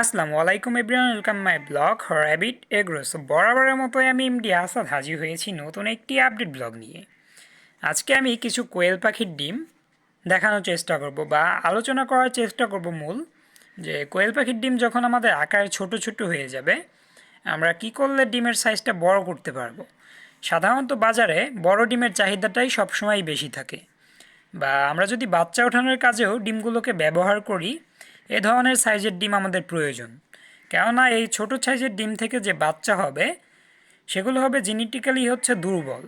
আসসালামু আলাইকুম everyone, welcome my blog Rabbit Agros. বরাবরের মতোই আমি এমডি আসাদ হাজির হয়েছি নতুন একটি আপডেট ব্লগ নিয়ে। আজকে আমি কিছু কোয়েল পাখির ডিম দেখানোর চেষ্টা করব বা আলোচনা করার চেষ্টা করব মূল, যে কোয়েল পাখির ডিম যখন আমাদের আকারে ছোট ছোট হয়ে যাবে, আমরা কি করলে ডিমের সাইজটা বড় করতে পারব? সাধারণত বাজারে বড় ডিমের চাহিদাটাই সবসময় বেশি থাকে। বা আমরা যদি বাচ্চা ওঠানোর কাজেও ডিমগুলোকে ব্যবহার করি এ ধরনের সাইজের ডিম আমাদের প্রয়োজন। কেননা এই ছোট সাইজের ডিম থেকে যে বাচ্চা হবে, সেগুলো হবে জেনেটিক্যালি হচ্ছে দুর্বল।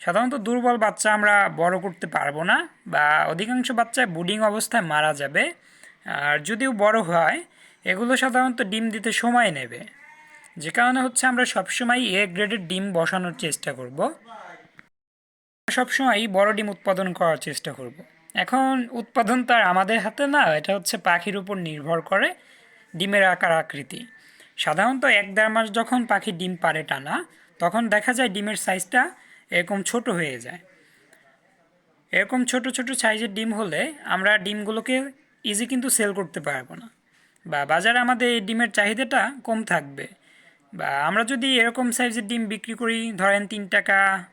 সাধারণত দুর্বল বাচ্চা আমরা বড় করতে পারব না বা অধিকাংশ বাচ্চা বুডিং অবস্থায় মারা যাবে। আর যদিও বড় হয়, এগুলো সাধারণত ডিম দিতে সময় নেবে। যে কারণে হচ্ছে আমরা সবসময় এ গ্রেডের ডিম বসানোর চেষ্টা করব। সবসময় বড় ডিম উৎপাদন করার চেষ্টা করব। এখন উৎপাদন তার আমাদের হাতে না, এটা হচ্ছে পাখির উপর নির্ভর করে ডিমের আকার আকৃতি। সাধারণত এক দেড় মাস যখন পাখি ডিম পারে টানা, তখন দেখা যায় ডিমের সাইজটা এরকম ছোট হয়ে যায়। এরকম ছোট ছোট সাইজের ডিম হলে আমরা ডিমগুলোকে ইজি কিন্তু সেল করতে পারব না। বা বাজারে আমাদের এই ডিমের চাহিদাটা কম থাকবে। বা আমরা যদি এরকম সাইজের ডিম বিক্রি করি, ধরেন তিন টাকা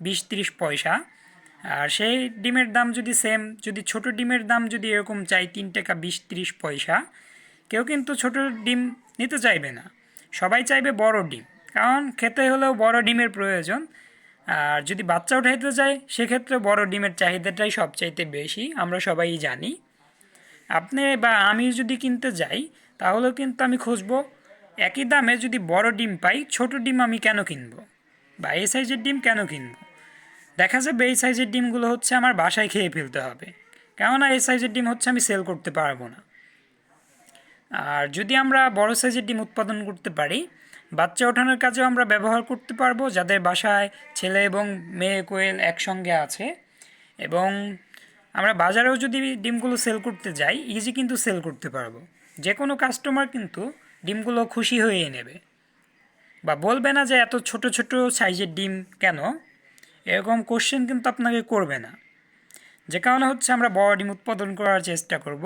বিশ তিরিশ পয়সা আর সেই ডিমের দাম যদি সেম যদি ছোট ডিমের দাম যদি এরকম চাই তিন টাকা বিশ তিরিশ পয়সা, কেউ কিন্তু ছোট ডিম নিতে চাইবে না। সবাই চাইবে বড় ডিম, কারণ খেতে হলেও বড় ডিমের প্রয়োজন। আর যদি বাচ্চা উঠাইতে চায় সেক্ষেত্রে বড় ডিমের চাহিদাটাই সবচাইতে বেশি, আমরা সবাই জানি। আপনি বা আমি যদি কিনতে যাই, তাহলেও কিন্তু আমি খুঁজবো, একই দামে যদি বড় ডিম পাই, ছোট ডিম আমি কেন কিনবো? বা এই সাইজের ডিম কেন কিনবো? দেখা যাবে এই সাইজের ডিমগুলো হচ্ছে আমার বাসায় খেয়ে ফেলতে হবে। কেননা এই সাইজের ডিম হচ্ছে আমি সেল করতে পারব না। আর যদি আমরা বড় সাইজের ডিম উৎপাদন করতে পারি, বাচ্চা ওঠানোর কাজেও আমরা ব্যবহার করতে পারব, যাদের বাসায় ছেলে এবং মেয়ে কোয়েল একসঙ্গে আছে। এবং আমরা বাজারেও যদি ডিমগুলো সেল করতে যাই ইজি কিন্তু সেল করতে পারব। যে কোনো কাস্টমার কিন্তু ডিমগুলো খুশি হয়ে নেবে। বা বলবে না যে এত ছোট ছোট সাইজের ডিম কেন? এরকম কোশ্চেন কিন্তু আপনাকে করবে না। যে কারণে হচ্ছে আমরা বড় ডিম উৎপাদন করার চেষ্টা করব।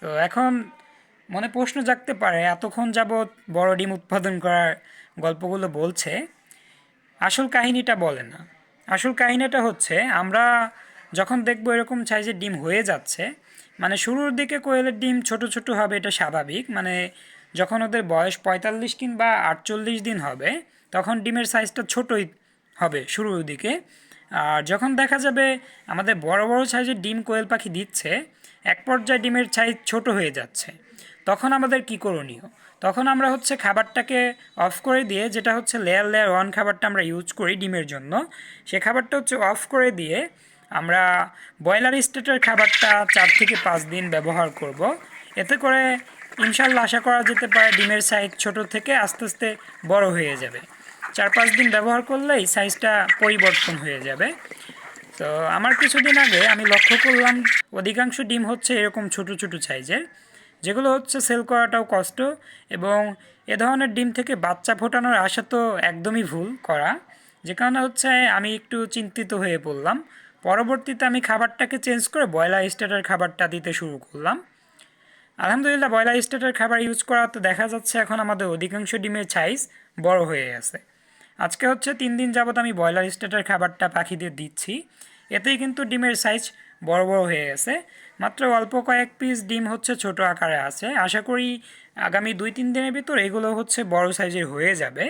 তো এখন মনে প্রশ্ন জাগতে পারে, এতক্ষণ যাবৎ বড় ডিম উৎপাদন করার গল্পগুলো বলছে, আসল কাহিনীটা বলে না। আসল কাহিনীটা হচ্ছে, আমরা যখন দেখব এরকম সাইজের ডিম হয়ে যাচ্ছে মানে শুরুর দিকে কোয়েলের ডিম ছোট ছোট হবে, এটা স্বাভাবিক। মানে যখন ওদের বয়স পঁয়তাল্লিশ কিংবা আটচল্লিশ দিন হবে, তখন ডিমের সাইজটা ছোটই হবে শুরুর দিকে। আর যখন দেখা যাবে আমাদের বড় বড় সাইজের ডিম কোয়েল পাখি দিচ্ছে, এক পর্যায়ে ডিমের সাইজ ছোট হয়ে যাচ্ছে। তখন আমাদের কি করণীয়? তখন আমরা হচ্ছে খাবারটাকে অফ করে দিয়ে, যেটা হচ্ছে লেয়ার লেয়ার ওয়ান খাবারটা আমরা ইউজ করি ডিমের জন্য, সে খাবারটা হচ্ছে অফ করে দিয়ে আমরা ব্রয়লার স্টেটের খাবারটা চার থেকে পাঁচ দিন ব্যবহার করব। এতে করে ইনশাল্লাহ আশা করা যেতে পারে ডিমের সাইজ ছোট থেকে আস্তে আস্তে বড় হয়ে যাবে। চার পাঁচ দিন ব্যবহার করলেই সাইজটা পরিবর্তন হয়ে যাবে। তো আমার কিছুদিন আগে আমি লক্ষ্য করলাম, অধিকাংশ ডিম হচ্ছে এরকম ছোট ছোট সাইজের যেগুলো হচ্ছে সেল করাটাও কষ্ট এবং এ ধরনের ডিম থেকে বাচ্চা ফোটানোর আশা তো একদমই ভুল করা। যে কারণে হচ্ছে আমি একটু চিন্তিত হয়ে পড়লাম। পরবর্তীতে আমি খাবারটাকে চেঞ্জ করে ব্রয়লার স্টেটের খাবারটা দিতে শুরু করলাম। আলহামদুলিল্লাহ, ব্রয়লার স্টেটের খাবার ইউজ করা তো দেখা যাচ্ছে এখন আমাদের অধিকাংশ ডিমের সাইজ বড় হয়ে গেছে। আজকে হচ্ছে তিন দিন যাবত আমি ব্রয়লার স্টেটের খাবারটা পাখিদের দিচ্ছি। এতেই কিন্তু ডিমের সাইজ বড় বড় হয়ে গেছে। মাত্র অল্প কয়েক পিস ডিম হচ্ছে ছোট আকারে আছে। আশা করি আগামী দুই তিন দিনের ভিতর এগুলো হচ্ছে বড় সাইজের হয়ে যাবে।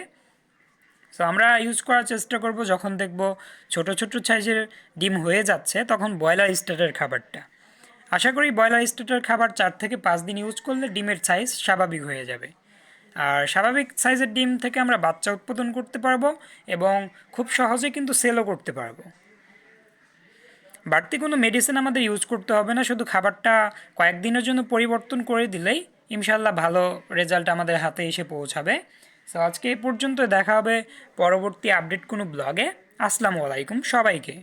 সো আমরা ইউজ করার চেষ্টা করব যখন দেখব ছোট ছোট সাইজের ডিম হয়ে যাচ্ছে তখন ব্রয়লার স্টেটের খাবারটা। আশা করি ব্রয়লার স্টেটের খাবার চার থেকে পাঁচ দিন ইউজ করলে ডিমের সাইজ স্বাভাবিক হয়ে যাবে। আর স্বাভাবিক সাইজের ডিম থেকে আমরা বাচ্চা উৎপাদন করতে পারব এবং খুব সহজে কিন্তু সেলও করতে পারব। বাড়তি কোনো মেডিসিন আমাদের ইউজ করতে হবে না, শুধু খাবারটা কয়েকদিনের জন্য পরিবর্তন করে দিলেই ইনশাল্লাহ ভালো রেজাল্ট আমাদের হাতে এসে পৌঁছাবে। সো আজকে এই পর্যন্ত দেখা হবে পরবর্তী আপডেট কোনো ব্লগে আসসালামু আলাইকুম সবাইকে।